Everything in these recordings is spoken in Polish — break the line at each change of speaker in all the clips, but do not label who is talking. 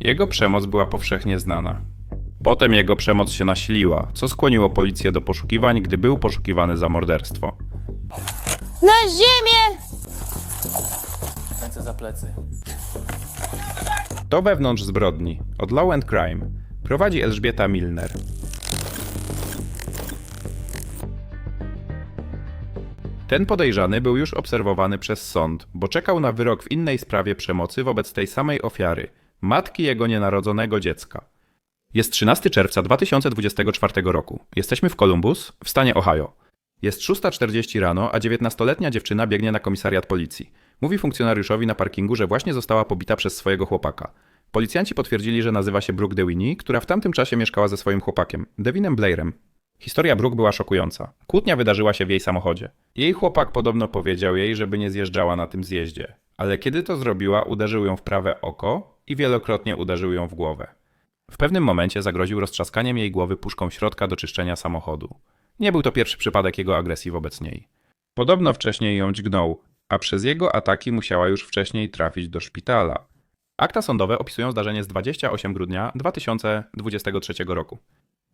Jego przemoc była powszechnie znana. Potem jego przemoc się nasiliła, co skłoniło policję do poszukiwań, gdy był poszukiwany za morderstwo.
Na ziemię!
Ręce za plecy.
To wewnątrz zbrodni, od Law and Crime, prowadzi Elżbieta Milner. Ten podejrzany był już obserwowany przez sąd, bo czekał na wyrok w innej sprawie przemocy wobec tej samej ofiary, matki jego nienarodzonego dziecka. Jest 13 czerwca 2024 roku. Jesteśmy w Columbus, w stanie Ohio. Jest 6.40 rano, a 19-letnia dziewczyna biegnie na komisariat policji. Mówi funkcjonariuszowi na parkingu, że właśnie została pobita przez swojego chłopaka. Policjanci potwierdzili, że nazywa się Brooke DeWinnie, która w tamtym czasie mieszkała ze swoim chłopakiem, Devinem Blairem. Historia Brooke była szokująca. Kłótnia wydarzyła się w jej samochodzie. Jej chłopak podobno powiedział jej, żeby nie zjeżdżała na tym zjeździe. Ale kiedy to zrobiła, uderzył ją w prawe oko i wielokrotnie uderzył ją w głowę. W pewnym momencie zagroził roztrzaskaniem jej głowy puszką środka do czyszczenia samochodu. Nie był to pierwszy przypadek jego agresji wobec niej. Podobno wcześniej ją dźgnął, a przez jego ataki musiała już wcześniej trafić do szpitala. Akta sądowe opisują zdarzenie z 28 grudnia 2023 roku.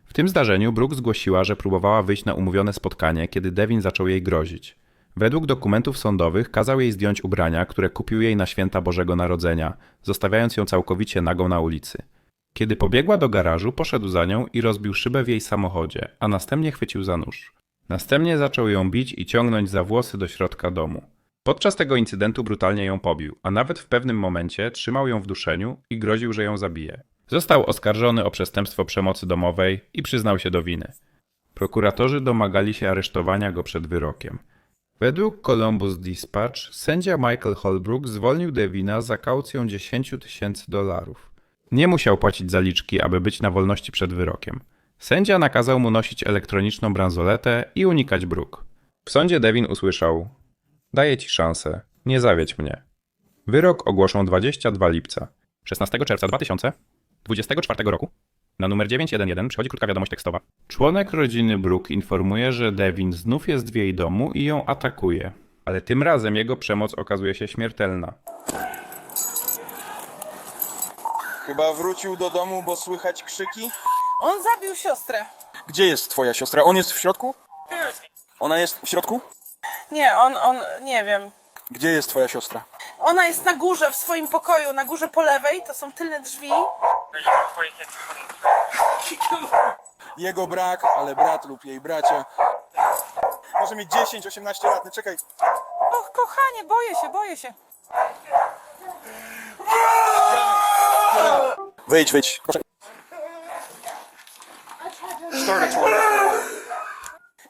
W tym zdarzeniu Brooke zgłosiła, że próbowała wyjść na umówione spotkanie, kiedy Devin zaczął jej grozić. Według dokumentów sądowych kazał jej zdjąć ubrania, które kupił jej na święta Bożego Narodzenia, zostawiając ją całkowicie nagą na ulicy. Kiedy pobiegła do garażu, poszedł za nią i rozbił szybę w jej samochodzie, a następnie chwycił za nóż. Następnie zaczął ją bić i ciągnąć za włosy do środka domu. Podczas tego incydentu brutalnie ją pobił, a nawet w pewnym momencie trzymał ją w duszeniu i groził, że ją zabije. Został oskarżony o przestępstwo przemocy domowej i przyznał się do winy. Prokuratorzy domagali się aresztowania go przed wyrokiem. Według Columbus Dispatch sędzia Michael Holbrook zwolnił Devina za kaucją 10 tysięcy dolarów. Nie musiał płacić zaliczki, aby być na wolności przed wyrokiem. Sędzia nakazał mu nosić elektroniczną bransoletę i unikać bruk. W sądzie Devin usłyszał: Daję ci szansę, nie zawiedź mnie. Wyrok ogłoszą 22 lipca. 16 czerwca 2024 roku na numer 911 przychodzi krótka wiadomość tekstowa. Członek rodziny Brooke informuje, że Devin znów jest w jej domu i ją atakuje. Ale tym razem jego przemoc okazuje się śmiertelna.
Chyba wrócił do domu, bo słychać krzyki.
On zabił siostrę.
Gdzie jest twoja siostra? On jest w środku? Ona jest w środku?
Nie, on, on, nie wiem.
Gdzie jest twoja siostra?
Ona jest na górze, w swoim pokoju, na górze po lewej, to są tylne drzwi.
Jego brak, ale brat lub jej bracia. Może mieć 10-18 lat, nie czekaj.
Och, kochanie, boję się, boję się.
Wyjdź, wyjdź. Proszę. Start.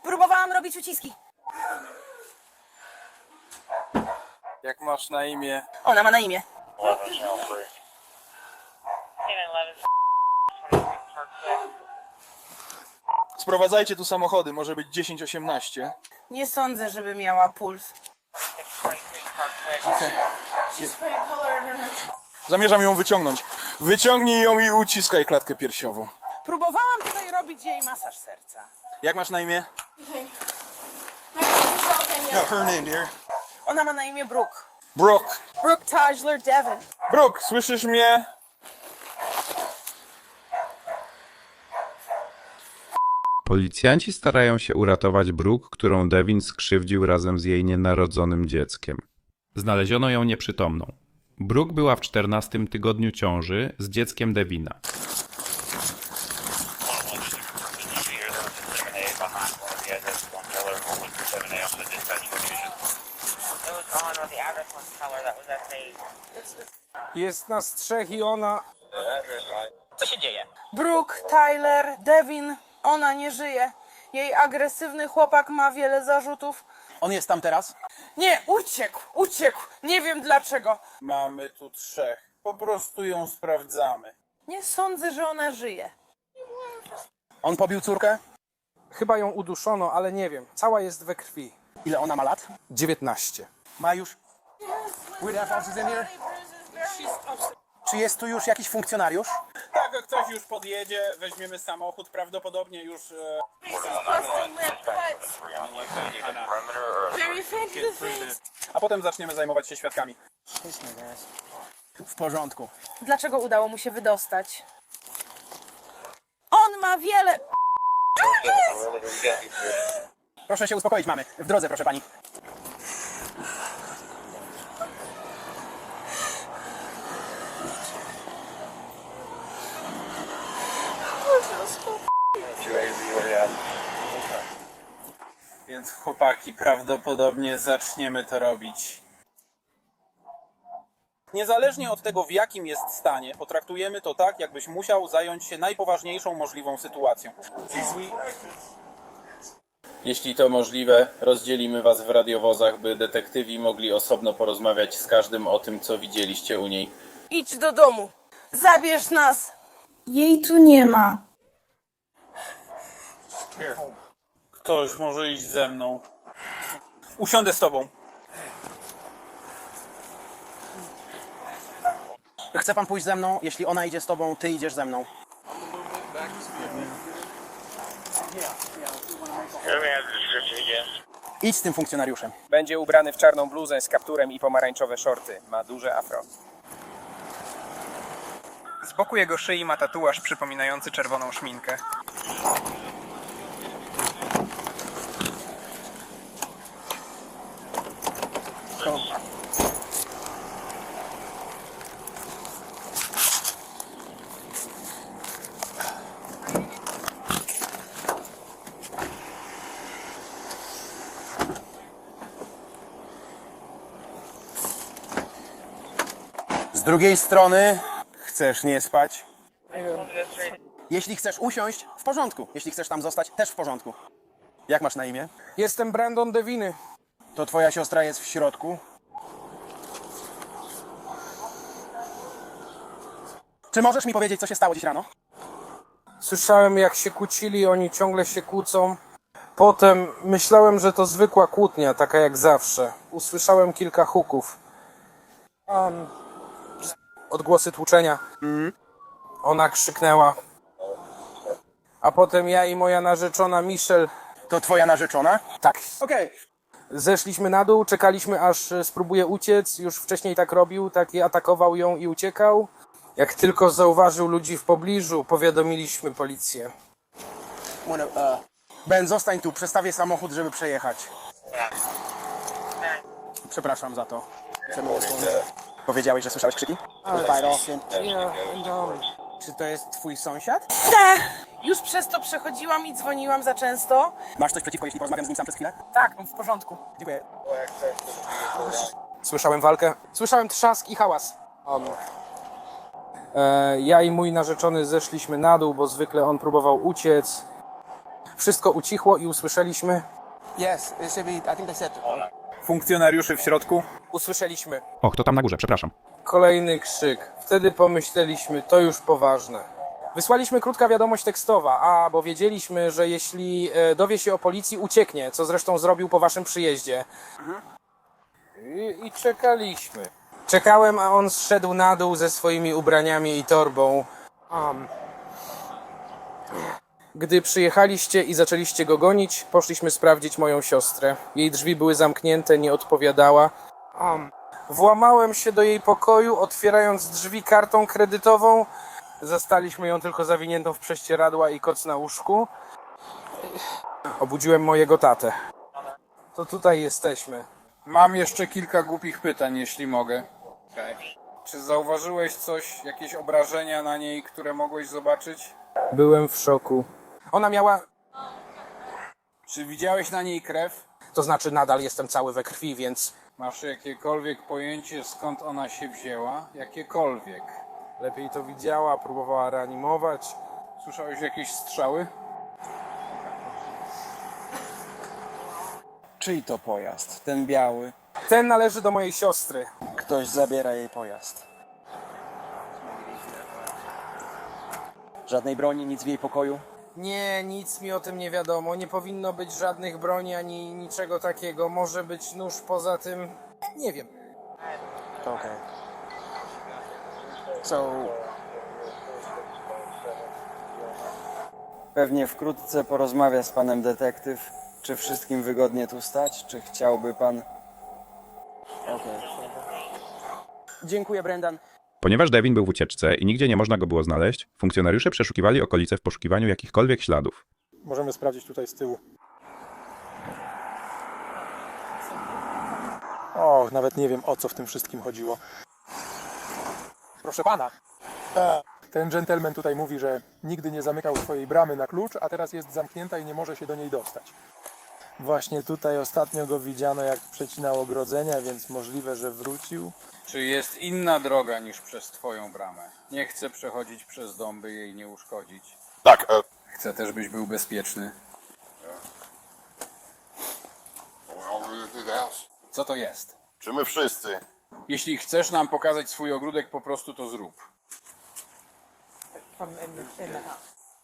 Próbowałam robić uciski.
Jak masz na imię?
Ona ma na imię.
Sprowadzajcie tu samochody, może być 10-18.
Nie sądzę, żeby miała puls.
Zamierzam ją wyciągnąć. Wyciągnij ją i uciskaj klatkę piersiową.
Próbowałam tutaj robić jej masaż serca.
Jak masz na imię? No, her name, dear.
Ona ma na imię Brooke.
Brooke.
Brooke Tajler Devon.
Brooke, słyszysz mnie?
Policjanci starają się uratować Brooke, którą Devin skrzywdził razem z jej nienarodzonym dzieckiem. Znaleziono ją nieprzytomną. Brooke była w 14 tygodniu ciąży z dzieckiem Devina.
Jest nas trzech i ona.
Brooke, Tyler, Devin. Ona nie żyje. Jej agresywny chłopak ma wiele zarzutów.
On jest tam teraz?
Nie, uciekł, uciekł. Nie wiem dlaczego.
Mamy tu trzech. Po prostu ją sprawdzamy.
Nie sądzę, że ona żyje.
On pobił córkę?
Chyba ją uduszono, ale nie wiem. Cała jest we krwi.
Ile ona ma lat?
19.
Ma już. Czy jest tu już jakiś funkcjonariusz?
Jak ktoś już podjedzie, weźmiemy samochód, prawdopodobnie już... E...
Very.
A potem zaczniemy zajmować się świadkami.
W porządku.
Dlaczego udało mu się wydostać? On ma wiele...
Proszę się uspokoić, mamy. W drodze, proszę pani.
Więc chłopaki, prawdopodobnie zaczniemy to robić. Niezależnie od tego, w jakim jest stanie, potraktujemy to tak, jakbyś musiał zająć się najpoważniejszą możliwą sytuacją. Jeśli to możliwe, rozdzielimy was w radiowozach, by detektywi mogli osobno porozmawiać z każdym o tym, co widzieliście u niej.
Idź do domu. Zabierz nas.
Jej tu nie ma.
Ktoś może iść ze mną. Usiądę z tobą.
Chce pan pójść ze mną? Jeśli ona idzie z tobą, ty idziesz ze mną. Idź z tym funkcjonariuszem.
Będzie ubrany w czarną bluzę z kapturem i pomarańczowe shorty. Ma duże afro.
Z boku jego szyi ma tatuaż przypominający czerwoną szminkę.
Drugiej strony, chcesz nie spać? Jeśli chcesz usiąść, w porządku. Jeśli chcesz tam zostać, też w porządku. Jak masz na imię?
Jestem Brandon Deviny.
To twoja siostra jest w środku. Czy możesz mi powiedzieć, co się stało dziś rano?
Słyszałem jak się kłócili, oni ciągle się kłócą. Potem myślałem, że to zwykła kłótnia, taka jak zawsze. Usłyszałem kilka huków. Um, odgłosy tłuczenia. Ona krzyknęła. A potem ja i moja narzeczona Michelle
To twoja narzeczona?
tak.
Okej.
Zeszliśmy na dół, czekaliśmy aż e, spróbuje uciec. Już wcześniej tak robił, tak i atakował ją i uciekał. Jak tylko zauważył ludzi w pobliżu, powiadomiliśmy policję.
Bueno, e, Ben, zostań tu, przestawię samochód, żeby przejechać. Przepraszam za to. Powiedziałeś, że słyszałeś krzyki? Czy to jest twój sąsiad?
Tak. Już przez to przechodziłam i dzwoniłam za często.
Masz coś przeciwko, jeśli porozmawiam z nim sam przez chwilę?
Tak, w porządku.
Dziękuję.
Słyszałem walkę. Słyszałem trzask i hałas. Um, e, ja i mój narzeczony zeszliśmy na dół, bo zwykle on próbował uciec. Wszystko ucichło i usłyszeliśmy.
Yes, it should be, I think they said...
Funkcjonariuszy w środku?
Usłyszeliśmy
Och, to tam na górze, przepraszam.
Kolejny krzyk. Wtedy pomyśleliśmy, to już poważne. Wysłaliśmy krótka wiadomość tekstowa, a bo wiedzieliśmy, że jeśli e, dowie się o policji, ucieknie, co zresztą zrobił po waszym przyjeździe. I, I czekaliśmy. Czekałem, a on zszedł na dół ze swoimi ubraniami i torbą. Um. Gdy przyjechaliście i zaczęliście go gonić, poszliśmy sprawdzić moją siostrę. Jej drzwi były zamknięte, nie odpowiadała. Um. Włamałem się do jej pokoju, otwierając drzwi kartą kredytową. Zastaliśmy ją tylko zawiniętą w prześcieradła i koc na łóżku. Obudziłem mojego tatę. To tutaj jesteśmy.
Mam jeszcze kilka głupich pytań, jeśli mogę. Czy zauważyłeś coś, jakieś obrażenia na niej, które mogłeś zobaczyć?
Byłem w szoku. Ona miała.
Czy widziałeś na niej krew?
To znaczy, nadal jestem cały we krwi, więc
Masz jakiekolwiek pojęcie, skąd ona się wzięła? Jakiekolwiek.
lepiej to widziała, próbowała reanimować.
Słyszałeś jakieś strzały?
Czyj to pojazd? Ten biały.
Ten należy do mojej siostry.
Ktoś zabiera jej pojazd. Żadnej broni, nic w jej pokoju?
Nie, nic mi o tym nie wiadomo. Nie powinno być żadnych broni ani niczego takiego. Może być nóż poza tym. Nie wiem.
To okej. So... Pewnie wkrótce porozmawia z panem detektyw. Czy wszystkim wygodnie tu stać? Czy chciałby pan... Okej.
Dziękuję, Brendan.
Ponieważ Devin był w ucieczce i nigdzie nie można go było znaleźć, funkcjonariusze przeszukiwali okolice w poszukiwaniu jakichkolwiek śladów.
Możemy sprawdzić tutaj z tyłu. O, nawet nie wiem o co w tym wszystkim chodziło. Proszę pana. Ten gentleman tutaj mówi, że nigdy nie zamykał swojej bramy na klucz, a teraz jest zamknięta i nie może się do niej dostać. Właśnie tutaj ostatnio go widziano, jak przecinał ogrodzenia, więc możliwe, że wrócił.
Czy jest inna droga niż przez twoją bramę? Nie chcę przechodzić przez dom, by jej nie uszkodzić.
Tak, e,
Chcę też, byś był bezpieczny. Co to jest?
czy my wszyscy?
Jeśli chcesz nam pokazać swój ogródek, po prostu to zrób.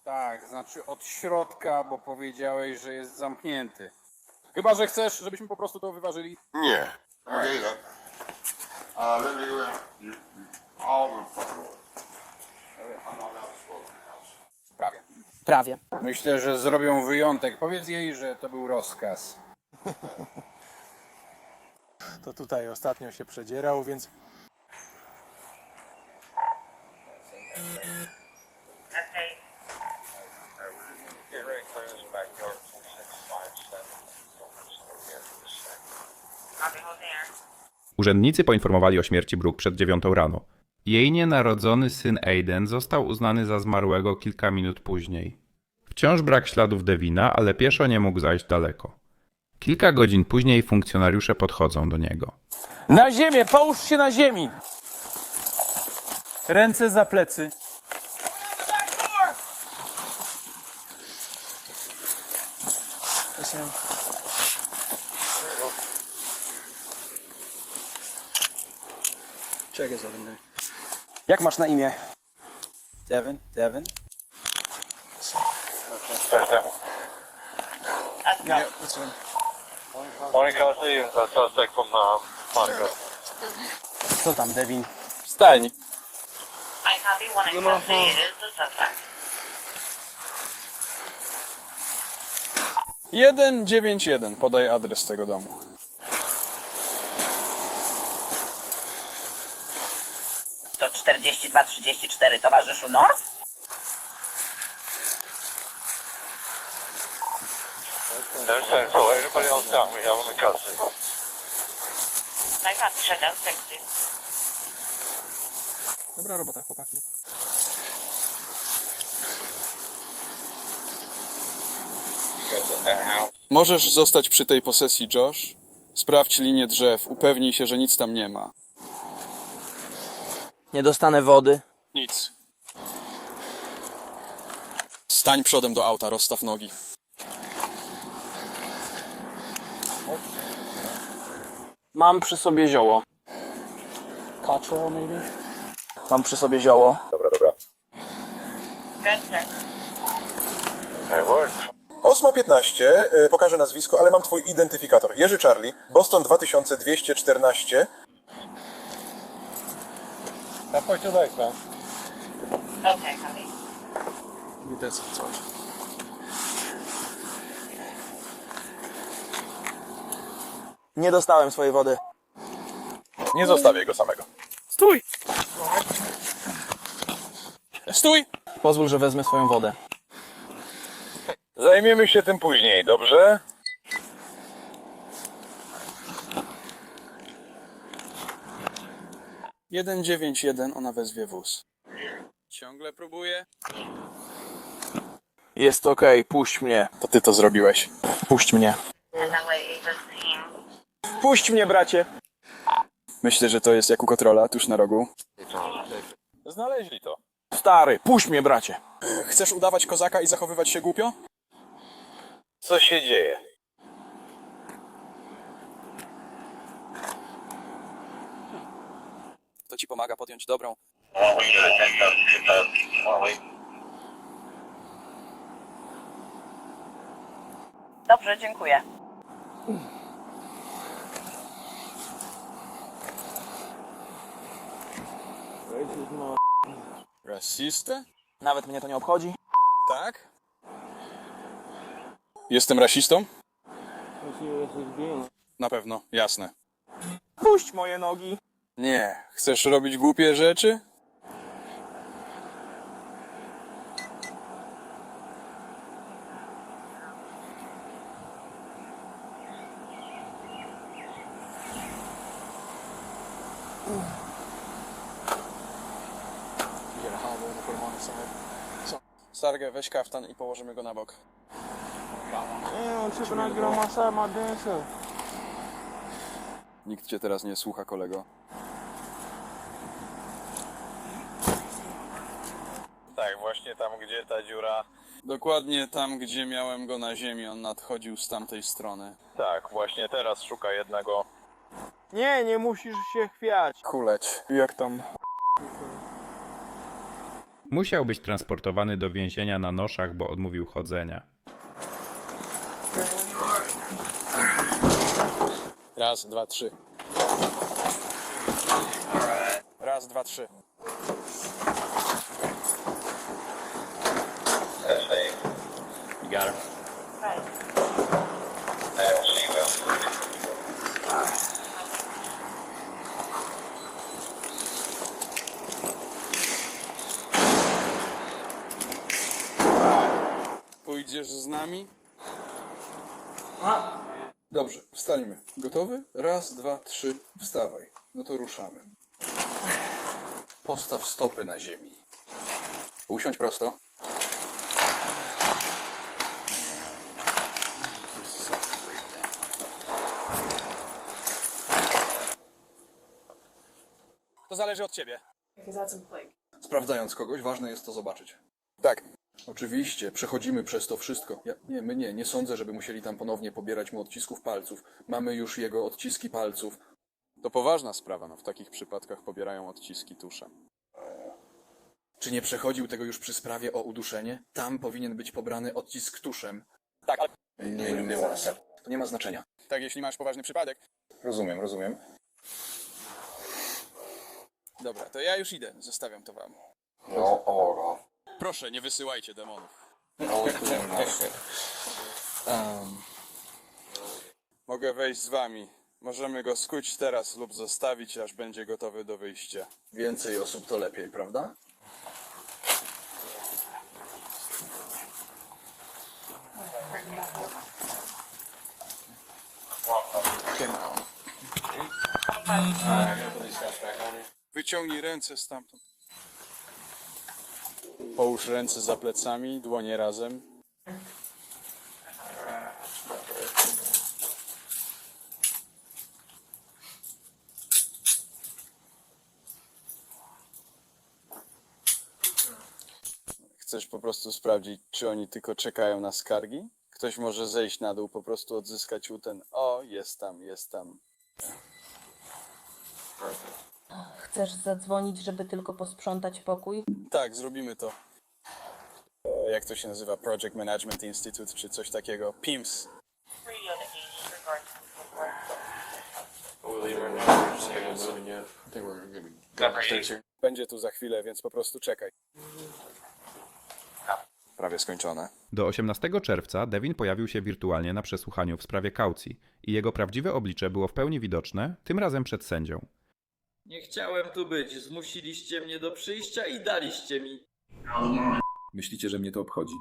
Tak, znaczy od środka, bo powiedziałeś, że jest zamknięty. Chyba, że chcesz, żebyśmy po prostu to wyważyli.
Nie. Okay, then. Uh, let me go in. All the fucking I'm not out of smoke.
Prawie.
Prawie.
Myślę, że zrobią wyjątek. Powiedz jej, że to był rozkaz.
To tutaj ostatnio się przedzierał, więc
Urzędnicy poinformowali o śmierci Brooke przed dziewiątą rano. Jej nienarodzony syn Aiden został uznany za zmarłego kilka minut później. Wciąż brak śladów Devina, ale pieszo nie mógł zajść daleko. Kilka godzin później funkcjonariusze podchodzą do niego.
Na ziemię! Połóż się na ziemi! Ręce za plecy.
Jak masz na imię?
Devin? Devin?
Co tam, Devin?
Stajni.
I copy one exactly. It is the suspect.
191. Podaj adres tego domu.
42-34 towarzyszu North? I copy shutdown 60.
dobra robota, chłopaki.
Możesz zostać przy tej posesji, Josh. Sprawdź linię drzew, upewnij się, że nic tam nie ma.
Nie dostanę wody.
Nic. Stań przodem do auta, rozstaw nogi.
Mam przy sobie zioło. Cottrell, maybe? Mam przy sobie zioło.
Good, sir.
Osmo 15, y, pokażę nazwisko, ale mam twój identyfikator. Jerzy Charlie, Boston 2214.
Okay, copy.
Nie dostałem swojej wody.
Nie zostawię go samego.
Stój!
Stój!
Pozwól, że wezmę swoją wodę.
Zajmiemy się tym później, dobrze?
Jeden dziewięć jeden, ona wezwie wóz. Ciągle próbuje.
Jest okej, puść mnie.
To ty to zrobiłeś.
Puść mnie. Puść mnie, bracie!
Myślę, że to jest jak u Kotrola, tuż na rogu.
Znaleźli to.
Stary, puść mnie, bracie!
Chcesz udawać kozaka i zachowywać się głupio?
Co się dzieje?
Ci pomaga podjąć dobrą.
Dobrze, dziękuję.
Rasistę?
Nawet mnie to nie obchodzi.
Tak? Jestem rasistą? Na pewno, jasne.
Puść moje nogi!
Nie. Chcesz robić głupie rzeczy? Sargę, weź kaftan i położymy go na bok. Nikt cię teraz nie słucha, kolego.
Tak, właśnie tam, gdzie ta dziura.
Dokładnie tam, gdzie miałem go na ziemi, on nadchodził z tamtej strony.
Tak, właśnie teraz szuka jednego.
Nie, nie musisz się chwiać.
Kuleć. Jak tam?
Musiał być transportowany do więzienia na noszach, bo odmówił chodzenia.
Raz, dwa, trzy. Raz, dwa, trzy.
You got him.
Right.
I don't see well.
Pójdziesz z nami? Dobrze, wstańmy. Gotowy? Raz, dwa, trzy, wstawaj. No to ruszamy. Postaw stopy na ziemi. Usiądź prosto. To zależy od ciebie. Sprawdzając kogoś, ważne jest to zobaczyć. Tak. Oczywiście, przechodzimy przez to wszystko. Ja, nie, my nie, nie sądzę, żeby musieli tam ponownie pobierać mu odcisków palców. Mamy już jego odciski palców. To poważna sprawa, no w takich przypadkach pobierają odciski tuszem. Czy nie przechodził tego już przy sprawie o uduszenie? Tam powinien być pobrany odcisk tuszem. Tak, ale... Nie, nie, nie, To nie ma znaczenia. Tak, jeśli masz poważny przypadek. Rozumiem, rozumiem. Dobra, to ja już idę. Zostawiam to wam.
No, ora.
Proszę, nie wysyłajcie demonów. Mogę wejść z wami. Możemy go skuć teraz lub zostawić, aż będzie gotowy do wyjścia. Więcej osób to lepiej, prawda? Wyciągnij ręce stamtąd. Połóż ręce za plecami, dłonie razem. Chcesz po prostu sprawdzić, czy oni tylko czekają na skargi? Ktoś może zejść na dół, po prostu odzyskać u ten. O, jest tam, jest tam.
Chcesz zadzwonić, żeby tylko posprzątać pokój?
Tak, zrobimy to. E, Jak to się nazywa? Project Management Institute czy coś takiego? PIMS.
To.
Będzie tu za chwilę, więc po prostu czekaj. Prawie skończone.
Do 18 czerwca Devin pojawił się wirtualnie na przesłuchaniu w sprawie kaucji i jego prawdziwe oblicze było w pełni widoczne, tym razem przed sędzią.
Nie chciałem tu być. Zmusiliście mnie do przyjścia i daliście mi.
Myślicie, że mnie to obchodzi?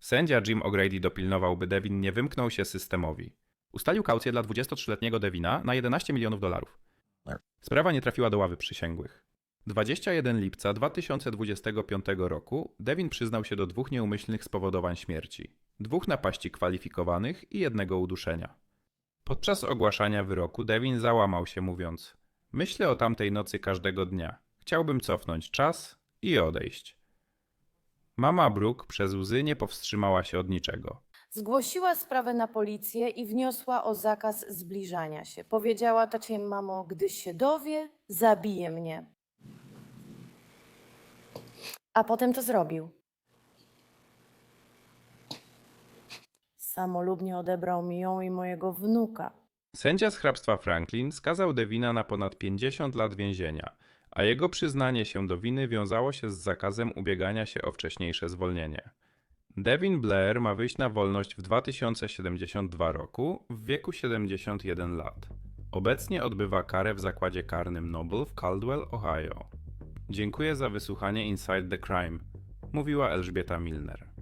Sędzia Jim O'Grady dopilnował, by Devin nie wymknął się systemowi. Ustalił kaucję dla 23-letniego Devina na 11 milionów dolarów. Sprawa nie trafiła do ławy przysięgłych. 21 lipca 2025 roku Devin przyznał się do dwóch nieumyślnych spowodowań śmierci, dwóch napaści kwalifikowanych i jednego uduszenia. Podczas ogłaszania wyroku Devin załamał się mówiąc: Myślę o tamtej nocy każdego dnia. Chciałbym cofnąć czas i odejść. Mama Brooke przez łzy nie powstrzymała się od niczego.
Zgłosiła sprawę na policję i wniosła o zakaz zbliżania się. Powiedziała tacie, mamo, gdy się dowie, zabije mnie. A potem to zrobił. Samolubnie odebrał mi ją i mojego wnuka.
Sędzia z hrabstwa Franklin skazał Devina na ponad 50 lat więzienia, a jego przyznanie się do winy wiązało się z zakazem ubiegania się o wcześniejsze zwolnienie. Devin Blair ma wyjść na wolność w 2072 roku w wieku 71 lat. Obecnie odbywa karę w zakładzie karnym Noble w Caldwell, Ohio. Dziękuję za wysłuchanie Inside the Crime, mówiła Elżbieta Milner.